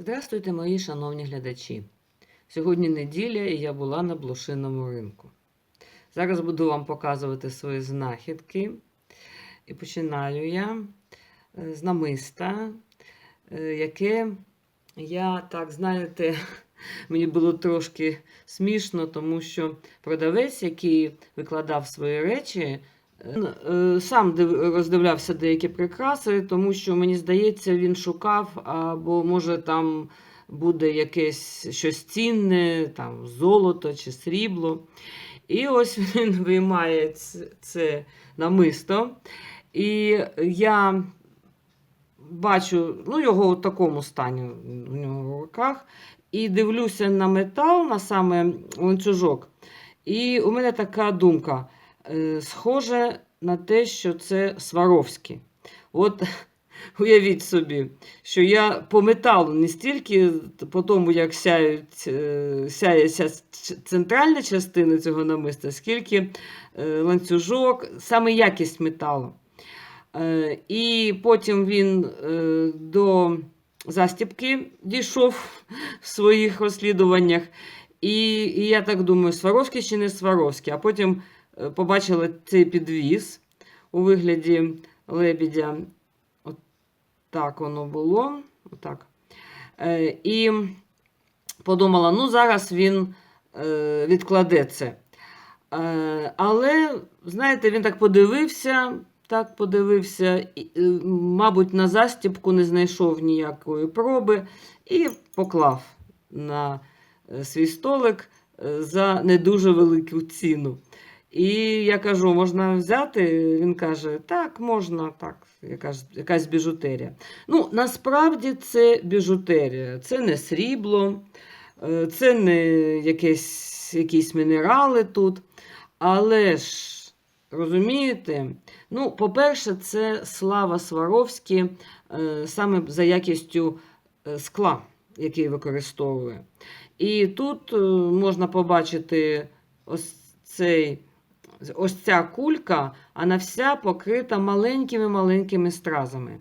Здравствуйте, мої шановні глядачі. Сьогодні неділя і я була на блошиному ринку. Зараз буду вам показувати свої знахідки. І починаю я е, з намиста, е, яке я, так, знаєте, мені було трошки смішно, тому що продавець, який викладав свої речі, сам роздивлявся деякі прикраси, тому що мені здається, він шукав, або може там буде якесь щось цінне, там золото чи срібло. І ось він виймає це намисто. І я бачу ну, його в такому стані в нього в руках. І дивлюся на метал, на саме ланцюжок. І у мене така думка: е, схоже на те, що це Сваровський. От уявіть собі, що я по металу не стільки по тому, як сяють, е, сяє ця центральна частина цього намиста, скільки е, ланцюжок, саме якість металу. Е, І потім він е, до застібки дійшов в своїх розслідуваннях. І, і я так думаю, Сваровський чи не Сваровський. А потім е, побачила цей підвіз у вигляді лебідя. От так воно було. Отак. Е, І подумала, ну зараз він е, відкладе це. Е, Але, знаєте, він так подивився, так подивився, мабуть, на застібку не знайшов ніякої проби і поклав на свій столик за не дуже велику ціну. І я кажу, можна взяти? Він каже, так, можна, так, якась, якась біжутерія. Ну, насправді це біжутерія, це не срібло, е, це не якесь, якісь мінерали тут. Але ж, розумієте, ну, по-перше, це Слава Сваровський е, саме за якістю е, скла, який використовує. І тут можна побачити ось цей. Ось ця кулька, вона вся покрита маленькими-маленькими стразами.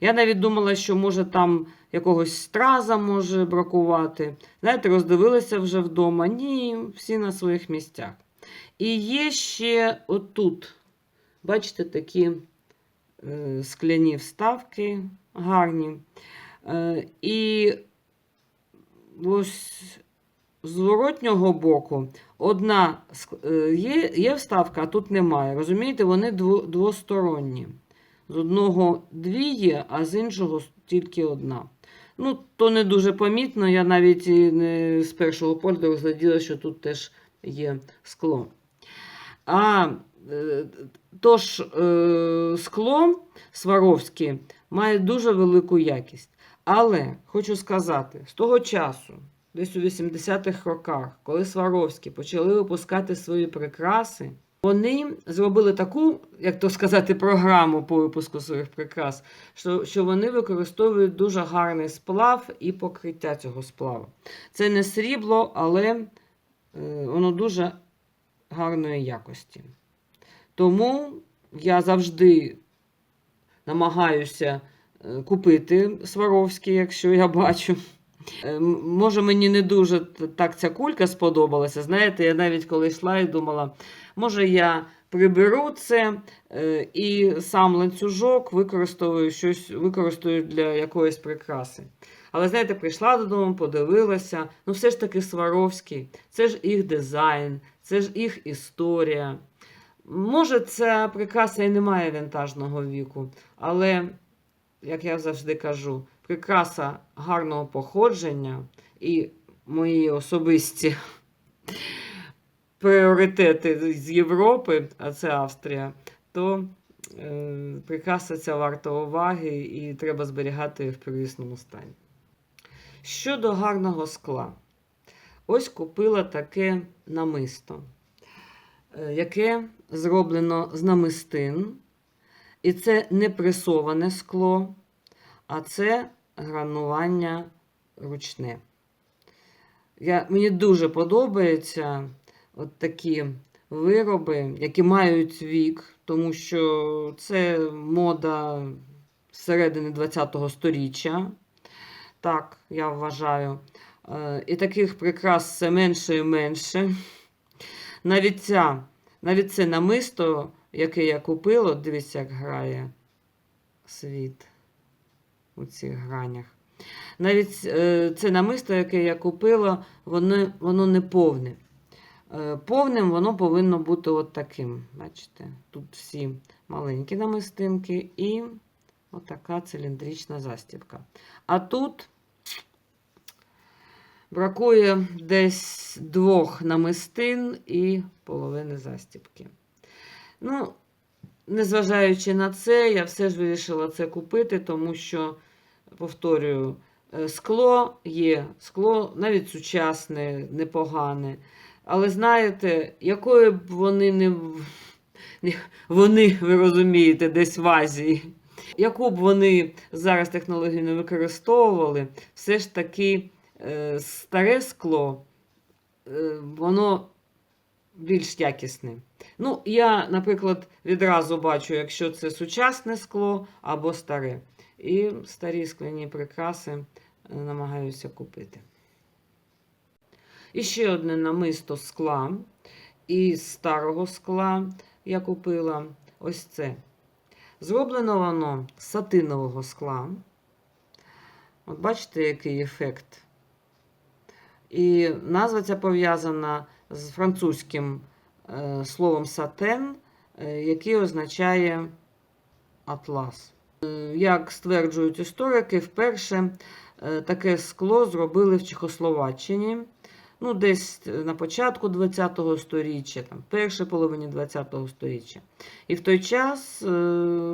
Я навіть думала, що може там якогось страза може бракувати. Знаєте, роздивилася вже вдома. Ні, всі на своїх місцях. І є ще отут, бачите, такі е, скляні вставки гарні. Е, і ось зворотнього боку одна е, є, є вставка, а тут немає. Розумієте, вони двосторонні. З одного дві є, а з іншого тільки одна. Ну, то не дуже помітно. Я навіть не з першого погляду розгляділа, що тут теж є скло. А е, тож е, скло Сваровське має дуже велику якість. Але хочу сказати, з того часу, десь у 80-х роках, коли Сваровські почали випускати свої прикраси, вони зробили таку, як то сказати, програму по випуску своїх прикрас, що, що вони використовують дуже гарний сплав і покриття цього сплаву. Це не срібло, але е, воно дуже гарної якості. Тому я завжди намагаюся е, купити Сваровський, якщо я бачу. Е, Може, мені не дуже так ця кулька сподобалася. Знаєте, я навіть коли йшла і думала, може я приберу це е, і сам ланцюжок використовую щось, використаю для якоїсь прикраси. Але знаєте, прийшла додому, подивилася. Ну, все ж таки Сваровський, це ж їх дизайн, це ж їх історія. Може, ця прикраса і не має вінтажного віку, але, як я завжди кажу, прикраса гарного походження і мої особисті пріоритети з Європи, а це Австрія, то е, прикраса ця варта уваги і треба зберігати в первісному стані. Щодо гарного скла, ось купила таке намисто, е, яке зроблено з намистин. І це не пресоване скло, а це гранування ручне. Я, мені дуже подобаються от такі вироби, які мають вік, тому що це мода середини ХХ століття. Так, я вважаю. Е, І таких прикрас все менше і менше. Навіть ця, навіть це намисто, яке я купила, дивіться, як грає світ у цих гранях. Навіть е, це намисто, яке я купила, воно, воно не повне. Е, Повним воно повинно бути от таким. Бачите, тут всі маленькі намистинки і отака циліндрична застібка. А тут бракує десь двох намистин і половини застібки. Ну, незважаючи на це, я все ж вирішила це купити, тому що, повторюю, е, скло є, скло навіть сучасне, непогане. Але знаєте, якою б вони не вони, ви розумієте, десь в Азії, яку б вони зараз технологію не використовували, все ж таки е, старе скло, е, воно більш якісне. Ну, я, наприклад, відразу бачу, якщо це сучасне скло або старе. І старі скляні прикраси е, намагаюся купити. І ще одне намисто скла. Із старого скла я купила ось це. Зроблено воно з сатинового скла. От бачите, який ефект. І назва ця пов'язана з французьким е, словом сатен, е, який означає атлас. Е, Як стверджують історики, вперше е, таке скло зробили в Чехословаччині. Ну, десь на початку ХХ століття, там, першій половині ХХ століття. І в той час е,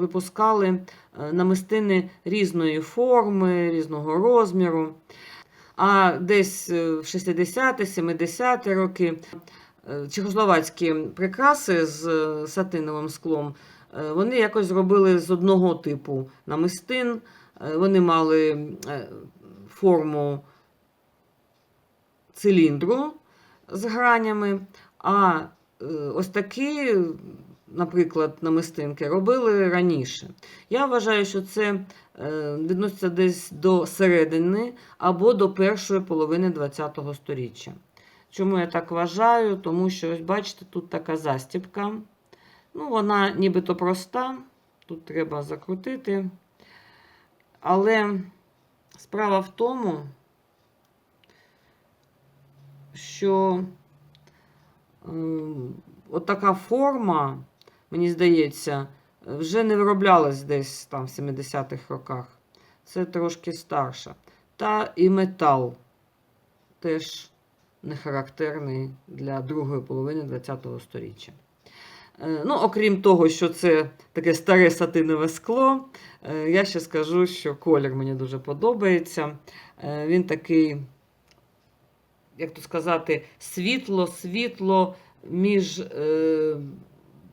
випускали е, намистини різної форми, різного розміру. А десь е, в 60-70-ті роки е, чехословацькі прикраси з е, сатиновим склом е, вони якось зробили з одного типу намистин. Е, Вони мали е, форму циліндру з гранями, а е, ось такі, наприклад, намистинки робили раніше. Я вважаю, що це е, відноситься десь до середини або до першої половини ХХ століття. Чому я так вважаю? Тому що, ось бачите, тут така застібка. Ну, вона нібито проста, тут треба закрутити. Але справа в тому, що е, от така форма, мені здається, вже не вироблялась десь там в 70-х роках. Це трошки старша. Та і метал теж не характерний для другої половини ХХ століття. Е, Ну, окрім того, що це таке старе сатинове скло, е, я ще скажу, що колір мені дуже подобається. Е, Він такий, як то сказати, світло-світло між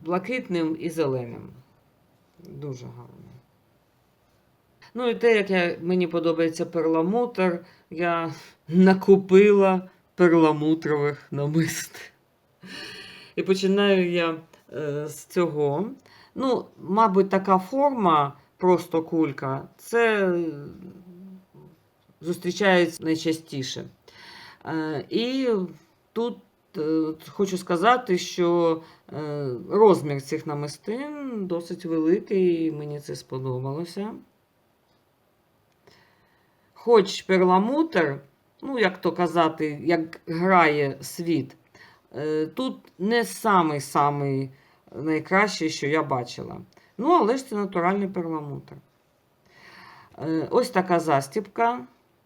блакитним і зеленим. Дуже гарно. Ну і те, як я, мені подобається перламутр, я накупила перламутрових намист. І починаю я з цього. Ну, мабуть, така форма, просто кулька, це е, зустрічається найчастіше. Е, і тут е, хочу сказати, що е, розмір цих намистин досить великий, і мені це сподобалося. Хоч перламутр, ну, як то казати, як грає світ, е, тут не самий-самий найкращий, що я бачила. Ну, але ж це натуральний перламутр. Е, Ось така застібка.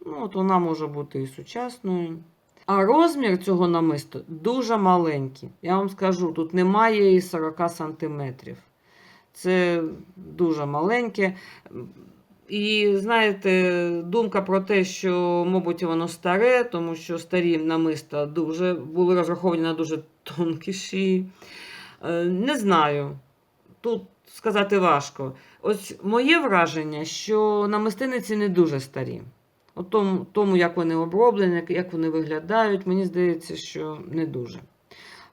Ну, от вона може бути і сучасною. А розмір цього намисту дуже маленький. Я вам скажу, тут немає і 40 сантиметрів. Це дуже маленьке. І знаєте, думка про те, що, мабуть, воно старе, тому що старі намиста дуже були розраховані на дуже тонкі шиї. Е, Не знаю. Тут сказати важко. Ось моє враження, що намистиниці не дуже старі. У тому, тому, як вони оброблені, як вони виглядають, мені здається, що не дуже.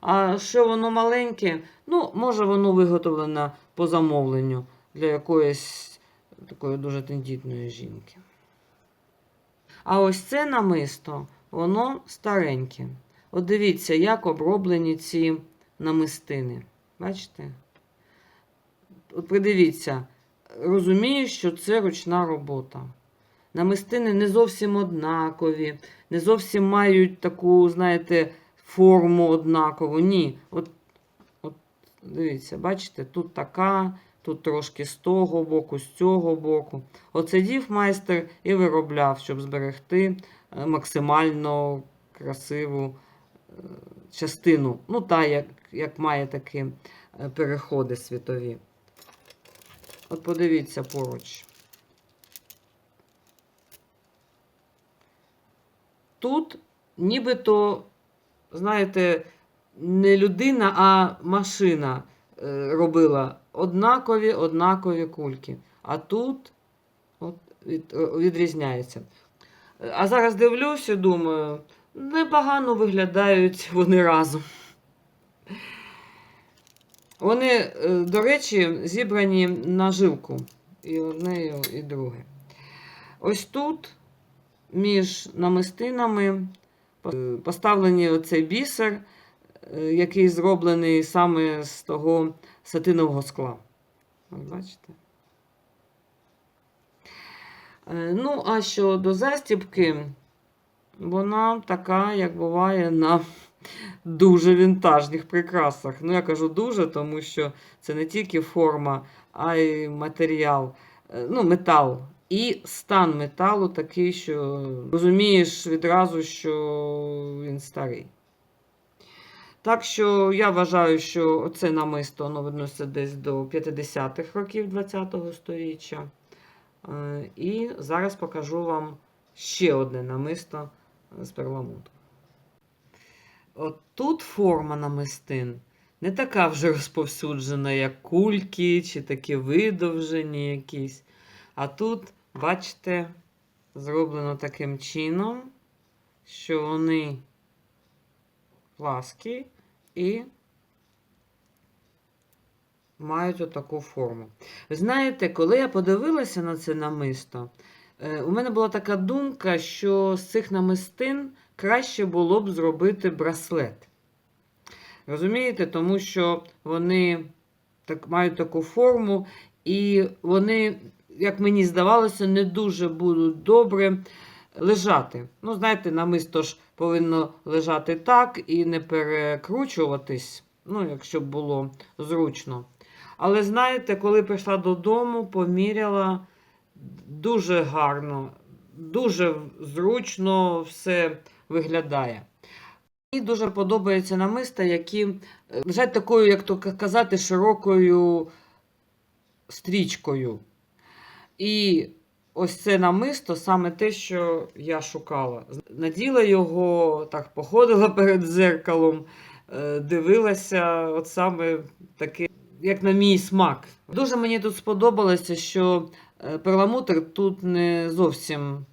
А що воно маленьке, ну, може, воно виготовлено по замовленню для якоїсь такої дуже тендітної жінки. А ось це намисто, воно стареньке. От дивіться, як оброблені ці намистини. Бачите? От придивіться, розумію, що це ручна робота. Намистини не зовсім однакові, не зовсім мають таку, знаєте, форму однакову. Ні. От, от дивіться, бачите, тут така, тут трошки з того боку, з цього боку. От сидів майстер і виробляв, щоб зберегти е, максимально красиву частину. Ну, та, як, як має такі е, переходи світові. От подивіться поруч. Тут нібито, знаєте, не людина, а машина е, робила однакові однакові кульки. А тут от, е, відрізняється. А зараз дивлюся думаю, непогано виглядають вони разом. Вони, е, до речі, зібрані на жилку. І одне, і друге. Ось тут між намистинами е, поставлений оцей бісер, е, який зроблений саме з того сатинового скла. Бачите? Ну, а щодо застібки, вона така, як буває на дуже вінтажних прикрасах. Ну, я кажу дуже, тому що це не тільки форма, а й матеріал, е, ну, метал. І стан металу такий, що розумієш відразу, що він старий. Так що я вважаю, що це намисто воно відноситься десь до 50-х років ХХ століття. Е, І зараз покажу вам ще одне намисто з перламутру. От тут форма намистин не така вже розповсюджена, як кульки чи такі видовжені якісь. А тут, бачите, зроблено таким чином, що вони пласкі і мають отаку форму. Ви знаєте, коли я подивилася на це намисто, у мене була така думка, що з цих намистин краще було б зробити браслет. Розумієте, тому що вони так, мають таку форму, і вони, як мені здавалося, не дуже будуть добре лежати. Ну, знаєте, намисто ж повинно лежати так і не перекручуватись, ну, якщо б було зручно. Але знаєте, коли прийшла додому, поміряла дуже гарно, дуже зручно все виглядає. Мені дуже подобаються намиста, які лежать такою, як то казати, широкою стрічкою. І ось це намисто саме те, що я шукала. Наділа його, так походила перед дзеркалом, е, дивилася, от саме таке, як на мій смак. Дуже мені тут сподобалося, що перламутр тут не зовсім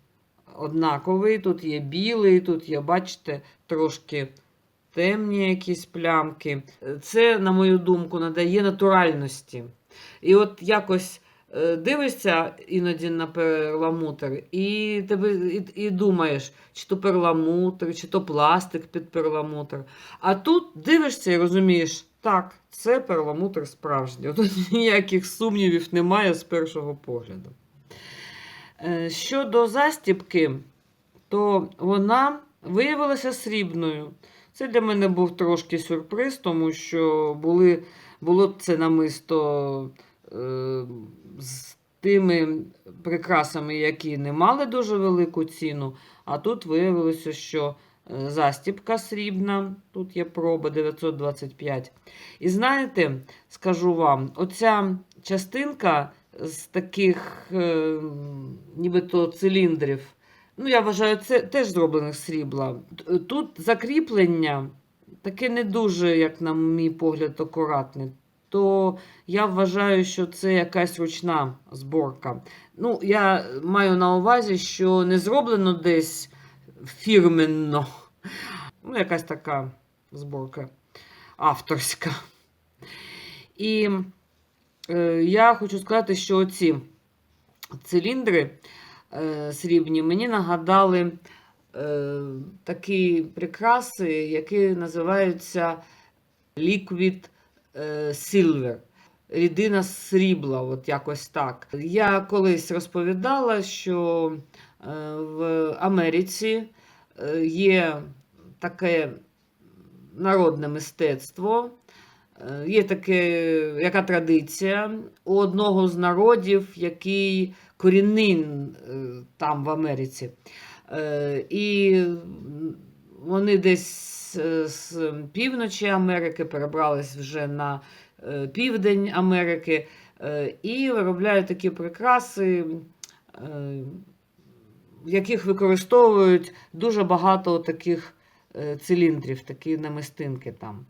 однаковий. Тут є білий, тут є, бачите, трошки темні якісь плямки. Це, на мою думку, надає натуральності. І от якось е, дивишся іноді на перламутр, і, тебе, і, і думаєш, чи то перламутр, чи то пластик під перламутр. А тут дивишся і розумієш, так, це перламутр справжній. Тут ніяких сумнівів немає з першого погляду. Е, Щодо застібки, то вона виявилася срібною. Це для мене був трошки сюрприз, тому що були, було це намисто е, з тими прикрасами, які не мали дуже велику ціну. А тут виявилося, що застібка срібна, тут є проба 925. І знаєте, скажу вам, оця частинка з таких е, нібито циліндрів. Ну, я вважаю, це теж зроблено з срібла. Тут закріплення таке не дуже, як на мій погляд, акуратне. То я вважаю, що це якась ручна зборка. Ну, я маю на увазі, що не зроблено десь фірменно. Ну, якась така зборка авторська. І е, я хочу сказати, що ці циліндри е, срібні мені нагадали е, такі прикраси, які називаються Liquid е, Silver. Рідина срібла, от якось так. Я колись розповідала, що е, в Америці є таке народне мистецтво, е, є таке, яка традиція у одного з народів, який корінний е, там в Америці. Е, І вони десь з півночі Америки перебрались вже на південь Америки і виробляють такі прикраси, в яких використовують дуже багато таких е, циліндрів, такі намистинки там.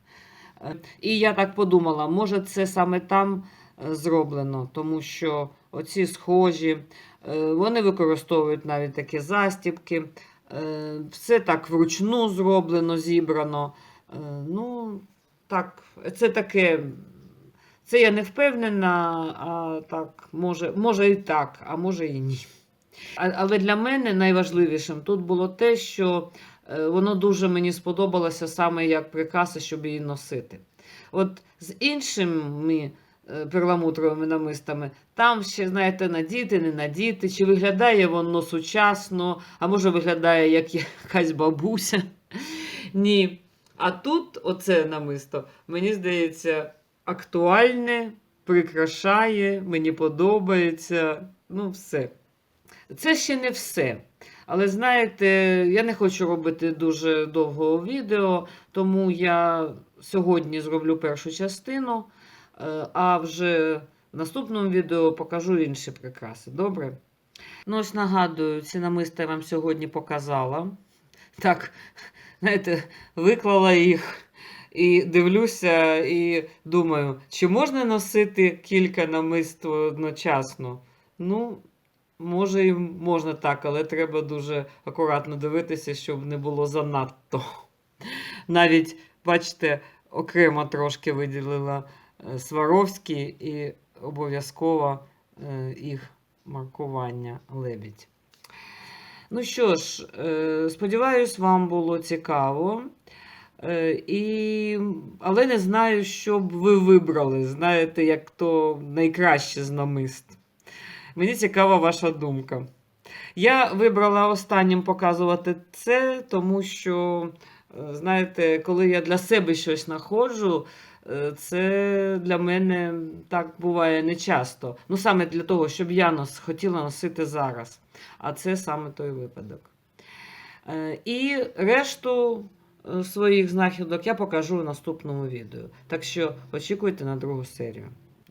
Е, І я так подумала, може, це саме там е, зроблено, тому що оці схожі, вони використовують навіть такі застібки. Все так вручну зроблено, зібрано. Ну, так, це таке. Це я не впевнена, а так, може, може і так, а може і ні. Але для мене найважливішим тут було те, що е, воно дуже мені сподобалося саме як прикраса, щоб її носити. От з іншими е, перламутровими намистами, там ще, знаєте, надіти, не надіти, чи виглядає воно сучасно, а може виглядає як якась бабуся. Ні. А тут оце намисто, мені здається, актуальне, прикрашає, мені подобається. Ну, все. Це ще не все. Але знаєте, я не хочу робити дуже довгого відео, тому я сьогодні зроблю першу частину, е, а вже в наступному відео покажу інші прикраси. Добре? Ну, ось нагадую, ці намиста я вам сьогодні показала. Так, знаєте, виклала їх і дивлюся, і думаю, чи можна носити кілька намист одночасно? Ну, може, і можна так, але треба дуже акуратно дивитися, щоб не було занадто. Навіть, бачите, окремо трошки виділила е, Сваровські і обов'язково е, їх маркування лебідь. Ну що ж, е, сподіваюсь, вам було цікаво. І... Але не знаю, що б ви вибрали. Знаєте, як то найкраще з намист. Мені цікава ваша думка. Я вибрала останнім показувати це, тому що, е, знаєте, коли я для себе щось знаходжу, е, це для мене так буває нечасто. Ну, саме для того, щоб я нос, хотіла носити зараз. А це саме той випадок. Е, І решту своїх знахідок я покажу в наступному відео. Так що очікуйте на другу серію.